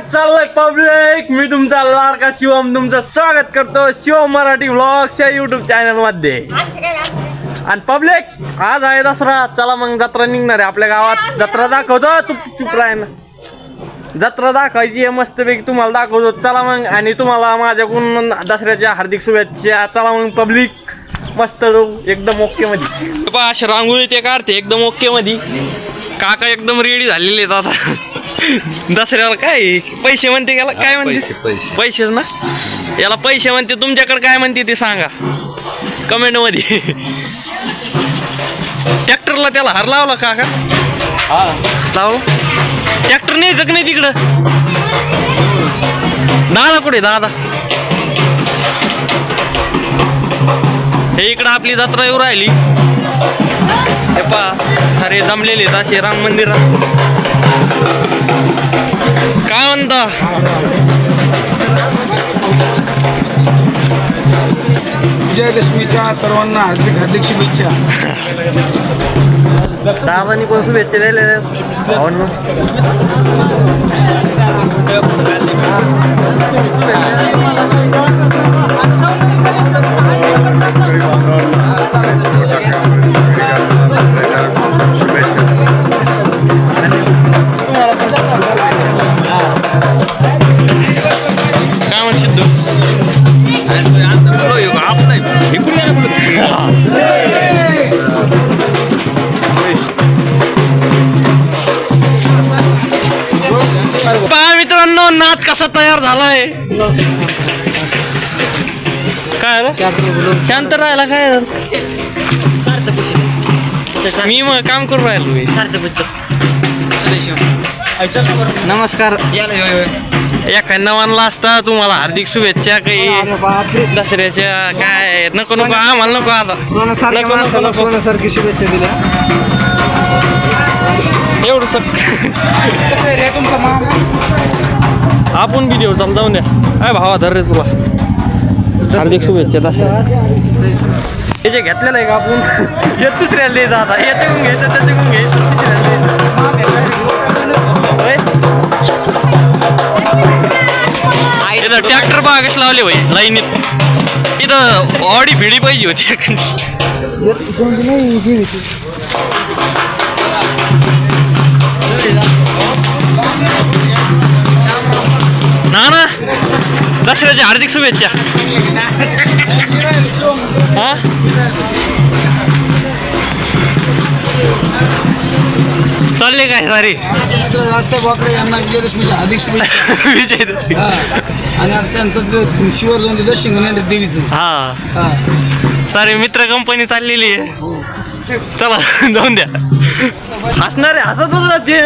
चाललंय पब्लिक. मी तुमचा लाडका शिवम तुमचं स्वागत करतो शिवम मराठी व्लॉगच्या युट्यूब चॅनलमध्ये. आणि पब्लिक आज आहे दसरा. चला मग जत्रा निघणार आहे आपल्या गावात. जत्रा दाखवतो तू चुप राह ना. जत्रा दाखवायची आहे मस्तपैकी तुम्हाला दाखवतो. चला मग आणि तुम्हाला माझ्याकडून दसऱ्याच्या हार्दिक शुभेच्छा. चला मग पब्लिक मस्त जाऊ. एकदम ओके मध्ये. पहा अशी रांगोळी ते काढते एकदम ओके मध्ये. काका एकदम रेडी झालेले आहेत आता. दसऱ्याला काय? पैसे म्हणते याला? काय म्हणते? पैसे, पैसे. पैसेच ना? याला पैसे म्हणते तुमच्याकडे काय म्हणते ते सांगा. कमेंटमध्ये ट्रॅक्टरला त्याला हार लावला काका लावला? ट्रॅक्टर नाही जग नाही तिकडं? दादा कुठे दादा? हे इकडं आपली जत्रा येऊ राहिली. हे पा सारे जमलेले आहेत असे राम मंदिरात. काय म्हणता विजयादशमीच्या सर्वांना हार्दिक हार्दिक शुभेच्छा दादानी पण शुभेच्छा दिलेल्या. भावांनो. काय शांत राहायला काय झालं? मी मग काम करू राहिलो नमस्कार. एखाद नवानला असता तुम्हाला हार्दिक शुभेच्छा काही. दसऱ्याच्या काय नको नको आम्हाला नको आता. नको नको माणसाला नको. सोन्यासारखी शुभेच्छा दिल्या. एवढं सग आपण बी देऊ चाल जाऊन द्या. काय भावा धर रे तुला. हार्दिक शुभेच्छा तशा. हे जे घेतलेलं आहे का आपण? हे दुसऱ्याला द्यायचं आता. याच्याकडून घ्यायचं त्याच्याकडून घ्यायचं तिसऱ्याला द्यायचं ट्रॅक्टर बागच लावले भाई लाईनीत. इथं ऑडी फिडी पाहिजे होती ना ना दसऱ्याच्या हार्दिक शुभेच्छा. हा? चालले काय? सारे वाकडे यांना हार्दिक शुभेच्छा. आणि त्यांचं शिवर जाऊन ते दर्शन घेऊन देवीचं. हा. हा. सारे मित्र कंपनी चाललेली आहे. चला जाऊन द्या. हसणारे हसतच राहते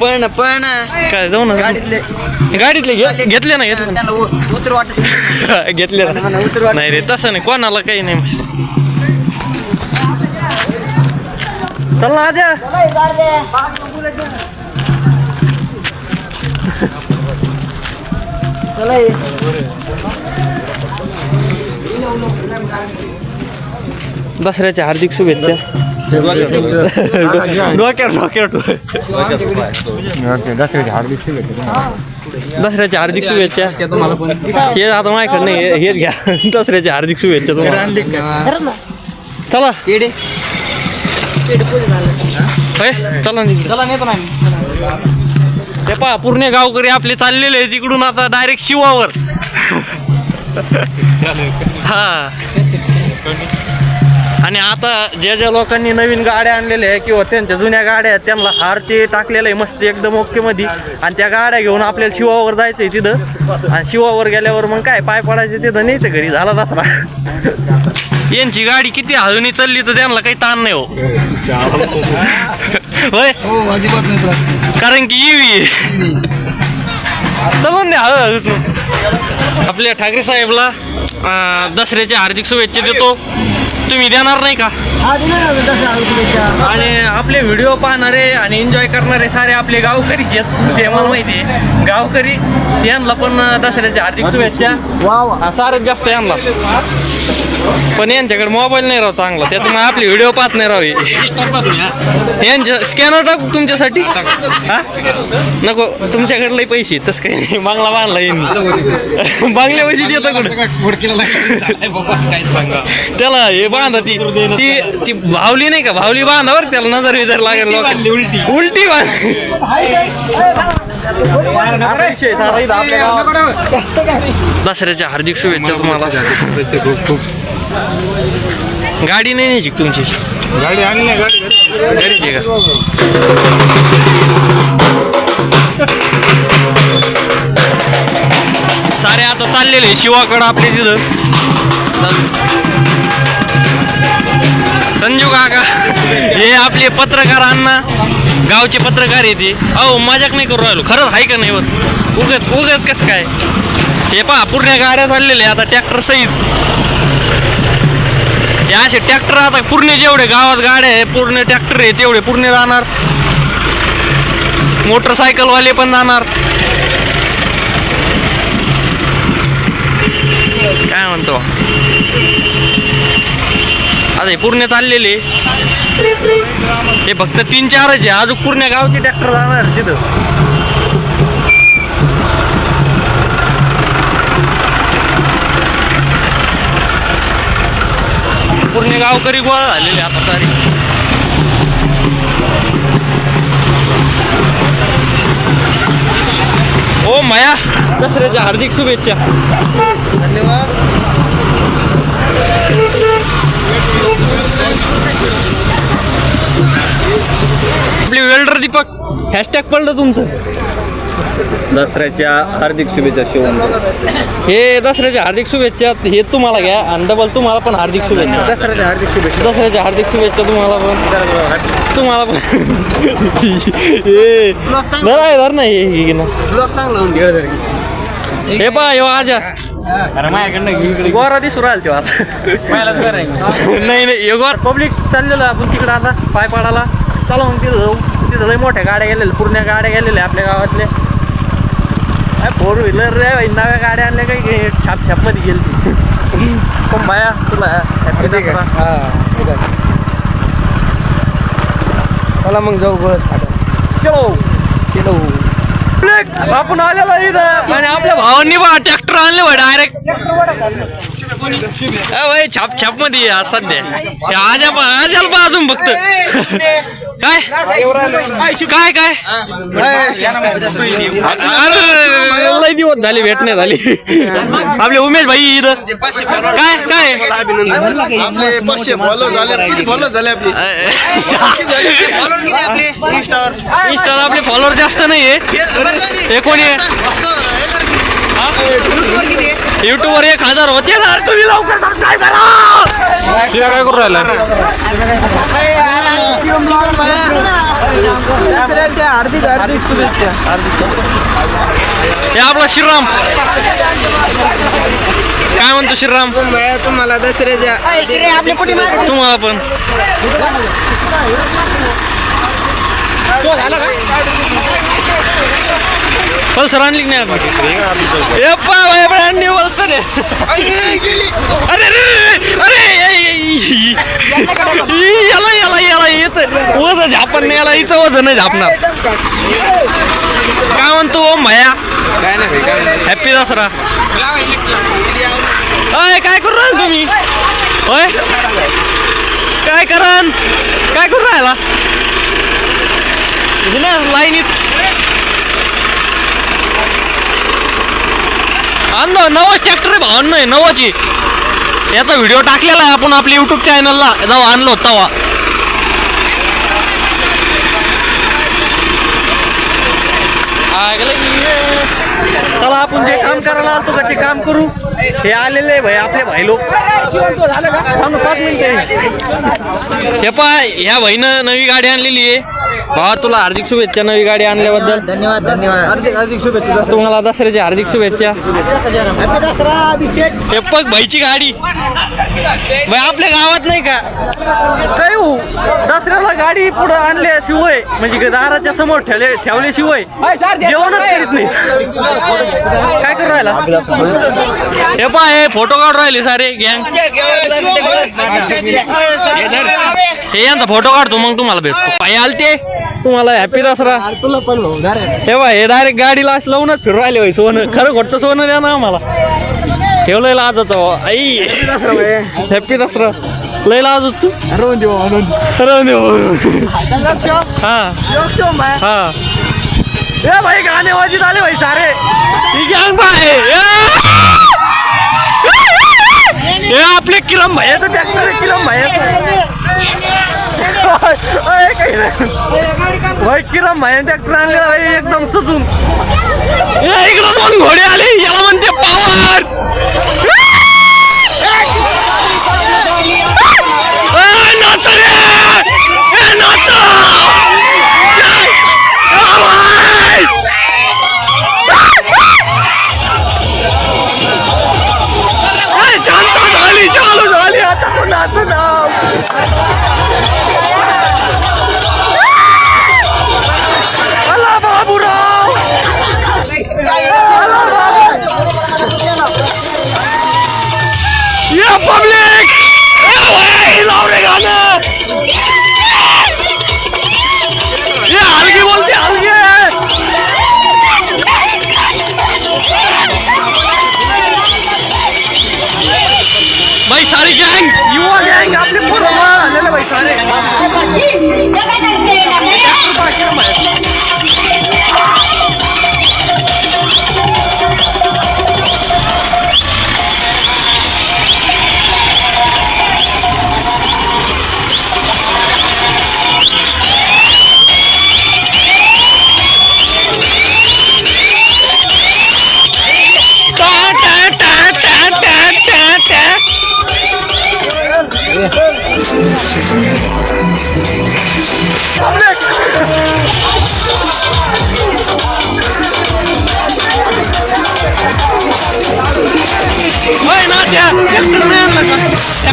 पण पण काय जाऊ ना गाडीतले. घे- घेतले ना घेतले त्यांना उ- उतर वाटत ना घेतले ना. नाही रे तसं नाही कोणाला काही नाही चल ना आजा. दसऱ्याच्या हार्दिक शुभेच्छा. डोक्यावर डोक्यावर दसऱ्याच्या हार्दिक शुभेच्छा. हे आता माझ्याकडे नाही हेच घ्या. दसऱ्याच्या हार्दिक शुभेच्छा तुम्हाला. चला. चला ते पहा पूर्ण गावकरी आपले चाललेले आहेत तिकडून आता डायरेक्ट शिवावर. हा. आणि आता ज्या ज्या लोकांनी नवीन गाड्या आणलेल्या आहे किंवा त्यांच्या जुन्या गाड्या आहेत त्यांना हार ते टाकलेलं आहे मस्त एकदम ओके मध्ये. आणि त्या गाड्या घेऊन आपल्याला शिवावर जायचं आहे तिथं. आणि शिवावर गेल्यावर मग काय पाय पडायचे तिथं न्यायचं घरी झाला दसरा यांची गाडी किती हळूनी चालली तर त्यांना काही ताण नाही हो. होय? हो अजिबात नाही त्रास. कारण की ईव्ही तसं द्या हळू आपल्या ठाकरे साहेबला दसऱ्याच्या हार्दिक शुभेच्छा देतो. तुम्ही देणार नाही का? आणि आपले व्हिडिओ पाहणारे आणि एन्जॉय करणारे सारे आपले गावकरीच आहेत ते मला माहिती आहे. गावकरी यांना पण दसऱ्याच्या हार्दिक शुभेच्छा. वा वा. हा, सारेच जास्त यांना. पण यांच्याकडे मोबाईल नाही राव चांगला. त्याच्यामुळे आपली व्हिडिओ पाहत नाही राव हे. यांच्या स्कॅनर टाकू तुमच्यासाठी? हा? नको तुमच्याकडे लई पैसे तसं काही नाही. बांगला बांधला यांनी. बांगल्या पैसे देतं कुठं? त्याला हे बांधा ती ती ती भावली नाही का? भावली बांधा बरं त्याला नजर विजर लागेल लोकांना. उलटी. बांध दसऱ्याच्या हार्दिक शुभेच्छा तुम्हाला. गाडी नाही न्यायची तुमची? गाडी आणली नाही, गाडी आहे का? सारे आता चाललेले शिवाकडं आपले तिथं. संजू काका. हे आपले पत्रकार अण्णा. गावचे पत्रकार येते अहो मजाक नाही करू राहिलो. खरंच आहे का नाही होत उगच उगच कसं काय? हे पहा पूर्ण गाड्या चाललेल्या आता ट्रॅक्टर सहित. हे असे ट्रॅक्टर आता पूर्ण जेवढे गावात गाड्या आहे पूर्ण ट्रॅक्टर आहे तेवढे पूर्ण राहणार. मोटरसायकलवाले पण जाणार. काय म्हणतो? आता हे पूर्ण चाललेले. हे फक्त तीन चारच आहे. अजून पूर्ण गावचे ट्रॅक्टर जाणार तिथं. पूर्ण गावकरी गोळा झालेले आता सारी. ओ माया दसऱ्याच्या हार्दिक शुभेच्छा. हॅशटॅग पडलं तुमचं? दसऱ्याच्या हार्दिक शुभेच्छा शिवम हे दसऱ्याच्या हार्दिक शुभेच्छा हे तुम्हाला घ्या. आणि डबल तुम्हाला पण हार्दिक शुभेच्छा. दसऱ्याच्या हार्दिक शुभेच्छा. दसऱ्याच्या हार्दिक शुभेच्छा तुम्हाला पण. तुम्हाला पण. हे. धर आहे धर नाही हे घे ना. ब्लॉक चांगला होऊन हे पा यो आजा. गोरा दिसू राहिल तेव्हा नाही नाही हे गोर. पब्लिक चाललेलं आपण तिकडं आता पाय पाडाला चला मग तिथं जाऊ. तिथं लय मोठ्या गाड्या गेलेल्या पूर्ण गाड्या गेलेल्या आपल्या गावातल्या. फोर व्हीलर रे नव्या गाड्या आणल्या काही छाप छापमध्ये गेली पण बाया? तुला. चला मग जाऊ फाटा चलो. चलो. आपण आलेलो इथं. आणि आपल्या भावांनी बा ट्रॅक्टर आणले बा डायरेक्ट भाई छाप छापमध्ये आहे आज सध्या. आजा पण आजाला पा अजून फक्त. काय? काय काय? अरे लय दिवस झाले भेट नाही झाली. आपले उमेश भाई इथं. काय काय? आपले पाचशे फॉलो झाले फॉलो झाले आपले? इंस्टाला आपले फॉलोअर जास्त नाहीये. हे कोणी आहे? युट्यूब वर एक हजार होते ना तुम्ही लवकर सबस्क्राईब करा! शिवा काय करू राहिला दसऱ्याच्या हार्दिक हार्दिक शुभेच्छा हे आपला श्रीराम. काय म्हणतो श्रीराम? भैया तुम्हाला दसऱ्याच्या आपले कुठे तुम्हाला पण. पल्सर आणली की नाही आपण? हे पा भाई ब्रँड न्यू पल्सर आहे. अरे अरे अरे, अरे ए, ए, ए, ई, याला याला याला याच वजन झापण नाही याला हिचं वजन नाही झापणार. काय म्हणतो ओम भया? काय नाही हॅपी दसरा. अय काय करू राहिला तुम्ही? होय काय करान काय करू राहिला? हे ना लाईनीत आणलो नवच ट्रॅक्टर आहे भावांनो आहे नवाची याचा व्हिडिओ टाकलेला आहे आपण आपल्या युट्यूब चॅनलला जेव्हा आणलो की- चला आपण जे काम करायला आलतो का ते काम करू. हे आलेले भाई आपले भाई लोक. पाच मिनिटं हे पा ह्या भाईनं नवी गाडी आणलेली आहे. भावा तुला हार्दिक शुभेच्छा नवी गाडी आणल्याबद्दल. धन्यवाद धन्यवाद. हार्दिक हार्दिक शुभेच्छा तुम्हाला दसऱ्याची हार्दिक शुभेच्छा. हे बघ भाईची गाडी. भाई आपल्या गावात नाही का? काय हो? दसऱ्याला गाडी पुढे आणल्याशिवाय म्हणजे दाराच्या समोर ठेवले ठेवल्याशिवाय जेवणच करीत नाही काय करू राहिला? हे पा हे फोटो काढून राहिले सारे गँग हे यांचा फोटो काढतो मग तुम्हाला भेटतो. पाय आलते? तुम्हाला हॅपी दसरा. तुला पण दारे. हे बा डायरेक्ट गाडीला असं लावूनच फिरू राहिले होय सोनं खरं घोटचं सोनं द्या ना आम्हाला. ठेवलंय लाजत आई. हॅपी दसरा लय लाज तू. रोहन देऊ म्हणून राहून दे. भाऊ. हा. हा. ए भाई गाणे वाजित आले भाई सारे. ही भाई हे आपले किरम भाई. तर ट्रॅक्टर किरम भाई. भाई किरम ट्रॅक्टर भाई एकदम सजून. इकडे दोन घोडे आले याला म्हणते पावर भाई सारी गैंग युवा गँग आपले पूर्ण आलेले भाई सारे टा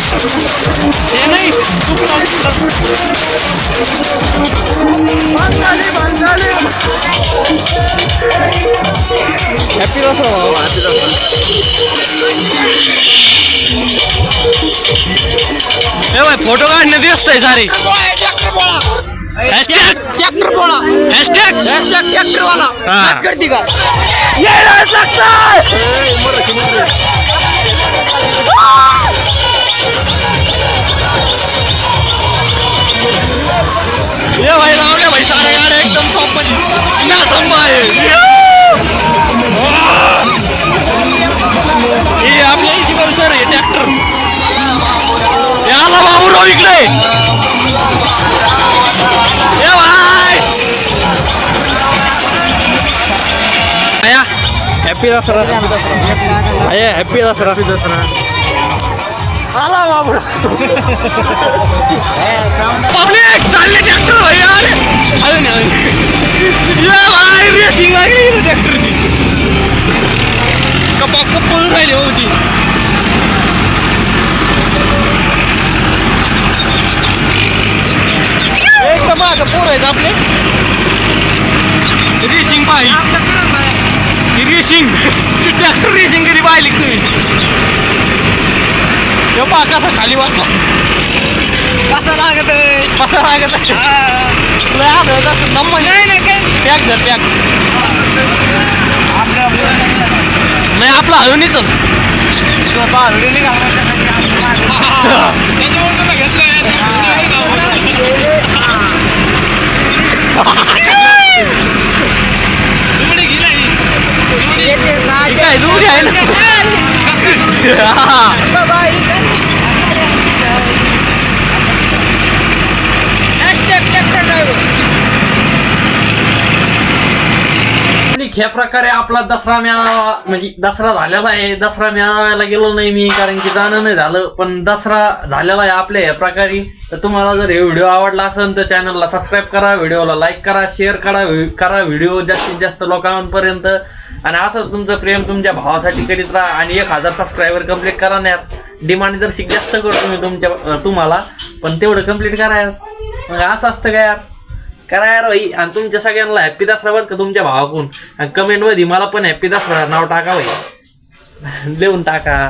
हे नाही हॅपी फोटो काढणे व्यस्त आहे सारे हॅशटॅग ट्रॅक्टर बोला हॅशटॅग हॅशटॅग ट्रॅक्टर वाला करते का ये आपल्या दसरा बरोबर याला हॅपी दसरा। अया हॅपी दसरा। दसरा आला बाबूराव पब्लिक चालले ट्रॅक्टर. भाई आले आले नाही आले ये भाई रेसिंग लागली ट्रॅक्टरची. कपा कपल राहिली होती एकदम मागं पोर आहेत आपले रेसिंग पाहिली रेसिंग ट्रॅक्टर रेसिंग कधी पाहिली का तुम्ही हे पहा कसा खाली वाटला कसा लागत कसा लागत लय आदळत असं नंबर नाही नाही काय पॅक धर पॅक नाही आपला हळून चल येते ही काय दुरी आहे ना ह्या प्रकारे आपला दसरा मेळावा म्हणजे दसरा झालेला आहे. दसरा मेळाव्याला गेलो नाही मी कारण की जाणं नाही झालं. पण दसरा झालेला आहे आपल्या ह्या प्रकारे. तर तुम्हाला जर हे व्हिडिओ आवडला असेल तर चॅनलला सबस्क्राईब करा व्हिडिओला लाईक करा शेअर करा करा व्हिडिओ जास्तीत जास्त लोकांपर्यंत. आणि असं तुमचं प्रेम तुमच्या भावासाठी करीत राहा आणि एक हजार सबस्क्रायबर कंप्लीट करा ना डिमांड जर शिक जास्त करतो मी तुमच्या तुम्हाला पण तेवढं कंप्लीट करा यार. मग असं असतं का यार? करा यार भाई. आणि तुमच्या सगळ्यांना हॅप्पी दसरा बरं का तुमच्या भावाकून आणि कमेंटमध्ये मला पण हॅप्पी दसरा नाव टाका भाई. देऊन टाका.